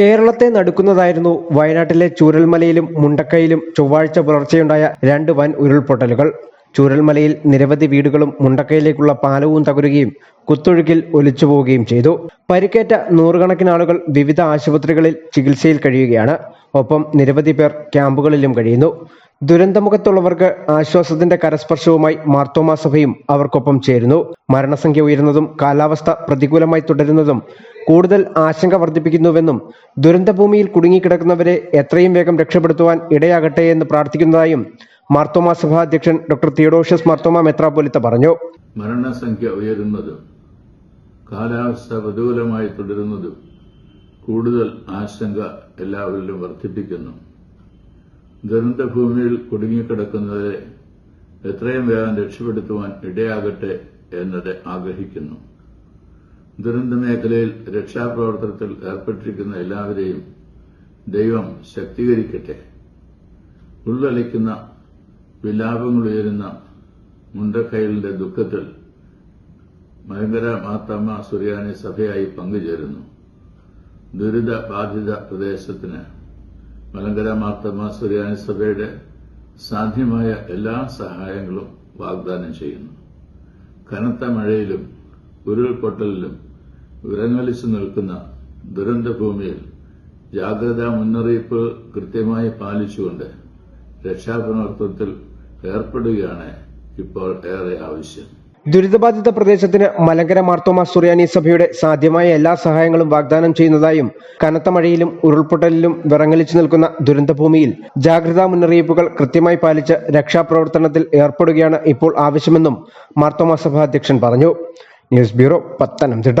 കേരളത്തെ നടുക്കുന്നതായിരുന്നു വയനാട്ടിലെ ചൂരൽമലയിലും മുണ്ടക്കയിലും ചൊവ്വാഴ്ച പുലർച്ചെയുണ്ടായ രണ്ട് വൻ ഉരുൾപൊട്ടലുകൾ. ചൂരൽമലയിൽ നിരവധി വീടുകളും മുണ്ടക്കയിലേക്കുള്ള പാലവും തകരുകയും കുത്തൊഴുക്കിൽ ഒലിച്ചു പോവുകയും ചെയ്തു. പരിക്കേറ്റ നൂറുകണക്കിന് ആളുകൾ വിവിധ ആശുപത്രികളിൽ ചികിത്സയിൽ കഴിയുകയാണ്. ഒപ്പം നിരവധി പേർ ക്യാമ്പുകളിലും കഴിയുന്നു. ദുരന്തമുഖത്തുള്ളവർക്ക് ആശ്വാസത്തിന്റെ കരസ്പർശവുമായി മാർത്തോമാ സഭയും അവർക്കൊപ്പം ചേരുന്നു. മരണസംഖ്യ ഉയരുന്നതും കാലാവസ്ഥ പ്രതികൂലമായി തുടരുന്നതും കൂടുതൽ ആശങ്ക വർദ്ധിപ്പിക്കുന്നുവെന്നും ദുരന്തഭൂമിയിൽ കുടുങ്ങിക്കിടക്കുന്നവരെ എത്രയും വേഗം രക്ഷപ്പെടുത്തുവാൻ ഇടയാകട്ടെ എന്ന് പ്രാർത്ഥിക്കുന്നതായും മാർത്തോമാ സഭ അധ്യക്ഷൻ ഡോക്ടർ തിയോഡോഷ്യസ് മാർത്തോമാ മെത്രാപോലിത്ത പറഞ്ഞു. മരണസംഖ്യ ഉയരുന്നതും കാലാവസ്ഥ പ്രതികൂലമായി തുടരുന്നതും കൂടുതൽ ആശങ്ക എല്ലാവരിലും വർദ്ധിപ്പിക്കുന്നു. ദുരന്തഭൂമിയിൽ കുടുങ്ങിക്കിടക്കുന്നവരെ എത്രയും വേഗം രക്ഷപ്പെടുത്തുവാൻ ഇടയാകട്ടെ എന്നത് ആഗ്രഹിക്കുന്നു. ദുരന്ത മേഖലയിൽ രക്ഷാപ്രവർത്തനത്തിൽ ഏർപ്പെട്ടിരിക്കുന്ന എല്ലാവരെയും ദൈവം ശക്തീകരിക്കട്ടെ. ഉള്ളലിക്കുന്ന വിലാപങ്ങൾ ഉയരുന്ന മുണ്ടക്കയലിന്റെ ദുഃഖത്തിൽ മഹങ്കര മാത്തമ്മ സുറിയാനി സഭയായി പങ്കുചേരുന്നു. ദുരിത ബാധിത പ്രദേശത്തിന് മലങ്കര മാർത്തമ സുറിയാനി സഭയുടെ സാധ്യമായ എല്ലാ സഹായങ്ങളും വാഗ്ദാനം ചെയ്യുന്നു. കനത്ത മഴയിലും ഉരുൾപൊട്ടലിലും വിറങ്ങലിച്ചു നിൽക്കുന്ന ദുരന്തഭൂമിയിൽ ജാഗ്രതാ മുന്നറിയിപ്പ് കൃത്യമായി പാലിച്ചുകൊണ്ട് രക്ഷാപ്രവർത്തനത്തിൽ ഏർപ്പെടുകയാണ് ഇപ്പോൾ ഏറെ ആവശ്യം. ദുരിതബാധിത പ്രദേശത്തിന് മലങ്കര മാർത്തോമ സുറിയാനി സഭയുടെ സാധ്യമായ എല്ലാ സഹായങ്ങളും വാഗ്ദാനം ചെയ്യുന്നതായും കനത്ത മഴയിലും ഉരുൾപൊട്ടലിലും വിറങ്ങലിച്ചു നിൽക്കുന്ന ദുരന്തഭൂമിയിൽ ജാഗ്രതാ മുന്നറിയിപ്പുകൾ കൃത്യമായി പാലിച്ച് രക്ഷാപ്രവർത്തനത്തിൽ ഏർപ്പെടുകയാണ് ഇപ്പോൾ ആവശ്യമെന്നും മാർത്തോമ സഭ അധ്യക്ഷൻ പറഞ്ഞു. News bureau Pathanamthitta.